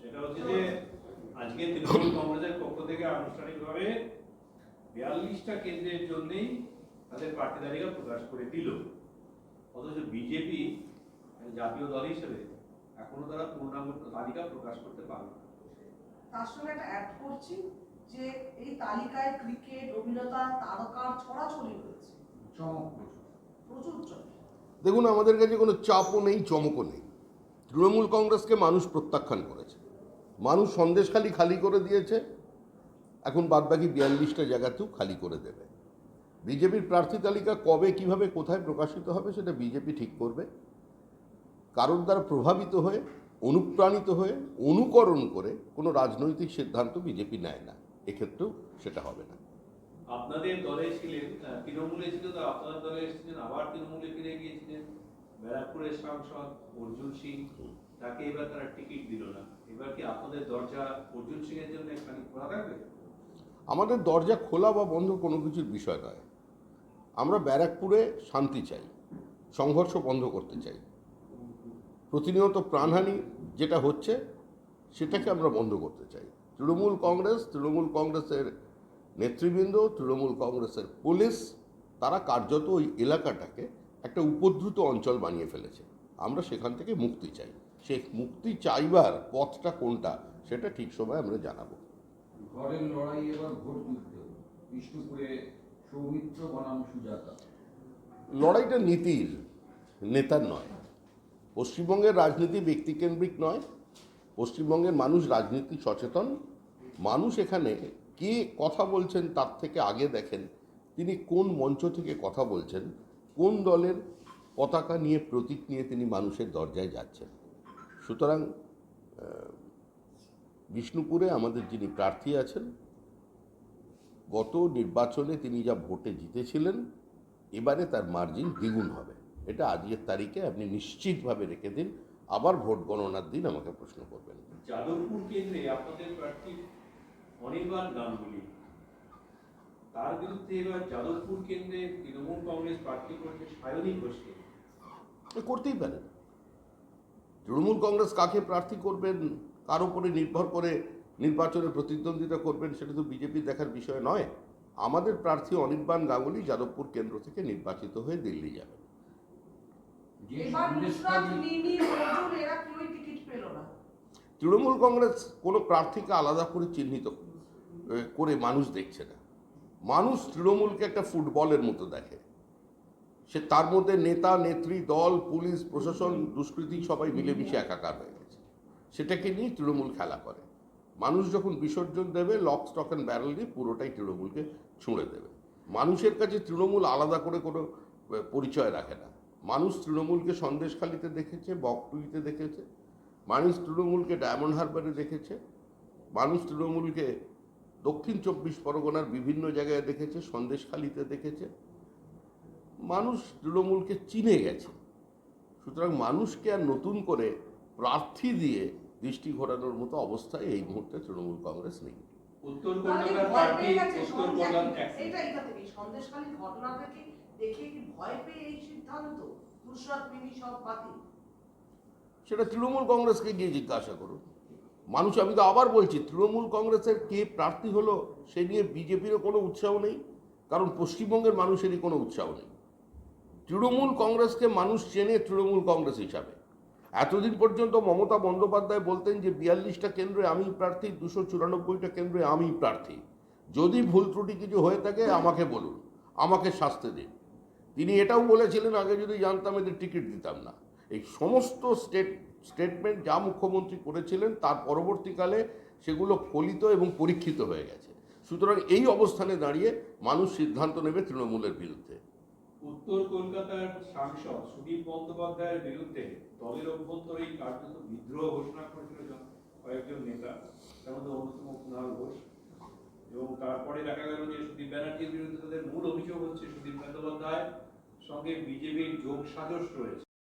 সেটা হচ্ছে যে তৃণমূল পক্ষ থেকে বিয়াল্লিশটা কেন্দ্রের তাদের প্রকাশ করে দিল অথচ বিজেপি জাতীয় দল হিসেবে এখনও তারা পূর্ণাঙ্গ তালিকা প্রকাশ করতে পারবে তার সঙ্গে একটা অ্যাড করছি যে এই তালিকায় ক্রিকেট অভিনেতা তারকার ছড়াছড়ি হয়েছে চমক প্রচুর। চলে দেখুন আমাদের কাছে কোনো চাপও নেই চমকও নেই। তৃণমূল কংগ্রেসকে মানুষ প্রত্যাখ্যান করেছে। মানুষ সন্দেশখালি খালি করে দিয়েছে। এখন বাদবাকি বিয়াল্লিশটা জায়গাতেও খালি করে দেবে। বিজেপির প্রার্থী তালিকা কবে কীভাবে কোথায় প্রকাশিত হবে সেটা বিজেপি ঠিক করবে। কারোর দ্বারা প্রভাবিত হয়ে অনুপ্রাণিত হয়ে অনুকরণ করে কোনো রাজনৈতিক সিদ্ধান্ত বিজেপি নেয় না। এক্ষেত্রেও সেটা হবে না। আপনাদের দলে ছিলেন তৃণমূলে ছিল তো আপনাদের দলে এসেছিলেন আবার তৃণমূলে ফিরে গিয়েছিলেন। ব্যারাকপুরের সাংসদ অর্জুন সিং তাকে এবার তারা টিকিট দিল না। এবার কি আপনাদের দরজা অর্জুন সিং এর জন্য খালি খোলা থাকবে? আমাদের দরজা খোলা বা বন্ধ কোনো কিছুর বিষয় নয়। আমরা ব্যারাকপুরে শান্তি চাই সংঘর্ষ বন্ধ করতে চাই। প্রতিনিয়ত প্রাণহানি যেটা হচ্ছে সেটাকে আমরা বন্ধ করতে চাই। তৃণমূল কংগ্রেস তৃণমূল কংগ্রেসের নেতৃবৃন্দ তৃণমূল কংগ্রেসের পুলিশ তারা কার্যত ওই এলাকাটাকে একটা উপদ্রুত অঞ্চল বানিয়ে ফেলেছে। আমরা সেখান থেকে মুক্তি চাই। সে মুক্তি চাইবার পথটা কোনটা সেটা ঠিক সময় আমরা জানাব। ঘরের লড়াই এবার ভোট বিষ্ণুপুরে সৌমিত্র বনাম সুজাতা। লড়াইটা নীতির নেতার নয়। পশ্চিমবঙ্গের রাজনীতি ব্যক্তিকেন্দ্রিক নয়, পশ্চিমবঙ্গের মানুষ রাজনীতি সচেতন। মানুষ এখানে কে কথা বলছেন তার থেকে আগে দেখেন, তিনি কোন মঞ্চ থেকে কথা বলছেন, কোন দলের পতাকা নিয়ে প্রতীক নিয়ে তিনি মানুষের দরজায় যাচ্ছেন। সুতরাং বিষ্ণুপুরে আমাদের যিনি প্রার্থী আছেন, গত নির্বাচনে তিনি যা ভোটে জিতেছিলেন, এবারে তার মার্জিন দ্বিগুণ হবে। এটা আজকের তারিখে আপনি নিশ্চিতভাবে রেখে দিন। আবার ভোট গণনার দিন আমাকে প্রশ্ন করবেন। যাদবপুর কেন্দ্রে আপনাদের প্রার্থী অনির্বাণ গাঙ্গুলি। তার বিরুদ্ধে এবার যাদবপুর কেন্দ্রে তৃণমূল কংগ্রেস প্রার্থী করেছে সায়নী ঘোষকে। করতেই পারেন। তৃণমূল কংগ্রেস কাকে প্রার্থী করবেন কার উপরে নির্ভর করে নির্বাচনে প্রতিদ্বন্দ্বিতা করবেন সেটা তো বিজেপি দেখার বিষয় নয়। আমাদের প্রার্থী অনির্বাণ গাঙ্গুলি যাদবপুর কেন্দ্র থেকে নির্বাচিত হয়ে দিল্লি যাবেন। এবার নুসরাত মিমি নজরুল এরা কেউই টিকিট পেল না। তৃণমূল কংগ্রেস কোনো প্রার্থীকে আলাদা করে চিহ্নিত করে মানুষ দেখছে না। মানুষ তৃণমূলকে একটা ফুটবলের মতো দেখে। সে তার মধ্যে নেতা নেত্রী দল পুলিশ প্রশাসন দুষ্কৃতী সবাই মিলেমিশে একাকার হয়ে গেছে। সেটাকে নিয়ে তৃণমূল খেলা করে। মানুষ যখন বিসর্জন দেবে লক স্টক অ্যান্ড ব্যারেল দিয়ে পুরোটাই তৃণমূলকে ছুঁড়ে দেবে। মানুষের কাছে তৃণমূল আলাদা করে কোনো পরিচয় রাখে না। মানুষ তৃণমূলকে সন্দেশখালিতে দেখেছে বকটুইতে দেখেছে মানুষ তৃণমূলকে ডায়মন্ড হারবারে দেখেছে মানুষ তৃণমূলকে দক্ষিণ চব্বিশ পরগনার বিভিন্ন জায়গায় দেখেছে সন্দেশখালিতে দেখেছে মানুষ তৃণমূলকে চিনে গেছে। সুতরাং মানুষকে আর নতুন করে প্রার্থী দিয়ে দৃষ্টি ঘোরানোর মতো অবস্থায় এই মুহূর্তে তৃণমূল কংগ্রেস নেই। উত্তর পেয়ে গেছে উত্তর দেখে কি ভয় পেয়ে এই সিদ্ধান্ত? মিমি সব বাতিল। সেটা তৃণমূল কংগ্রেসকে গিয়ে জিজ্ঞাসা করুন। মানুষ, আমি তো আবার বলছি, তৃণমূল কংগ্রেসের কে প্রার্থী হলো, সে নিয়ে বিজেপিরও কোনো উৎসাহ নেই, কারণ পশ্চিমবঙ্গের মানুষেরই কোনো উৎসাহ নেই। তৃণমূল কংগ্রেসকে মানুষ চেনে তৃণমূল কংগ্রেস হিসাবে। এতদিন পর্যন্ত মমতা বন্দ্যোপাধ্যায় বলতেন যে, বিয়াল্লিশটা কেন্দ্রে আমি প্রার্থী, দুশো চুরানব্বইটা কেন্দ্রে আমি প্রার্থী। যদি ভুল ত্রুটি কিছু হয়ে থাকে, আমাকে বলুন, আমাকে শাস্তি দিন। তিনি এটাও বলেছিলেন, আগে যদি জানতাম এদের টিকিট দিতাম না। এই সমস্ত স্টেট, স্টেটমেন্ট যা মুখ্যমন্ত্রী করেছিলেন, তার পরবর্তীকালে সেগুলো ফলিত এবং পরীক্ষিত হয়ে গেছে। সুতরাং এই অবস্থানে দাঁড়িয়ে মানুষ সিদ্ধান্ত নেবে তৃণমূলের বিরুদ্ধে। উত্তর কলকাতার সাংসদ সুদীপ বন্দ্যোপাধ্যায়ের বিরুদ্ধে দলের অভ্যন্তরেই কার্যত বিদ্রোহ ঘোষণা করেছিল জন- কয়েকজন নেতা। তার মধ্যে অন্যতম কুণাল ঘোষ। এবং তারপরে দেখা গেল যে সুদীপ ব্যানার্জির বিরুদ্ধে তাদের মূল অভিযোগ হচ্ছে সুদীপ বন্দ্যোপাধ্যায় সঙ্গে বিজেপির যোগ সাজস রয়েছে।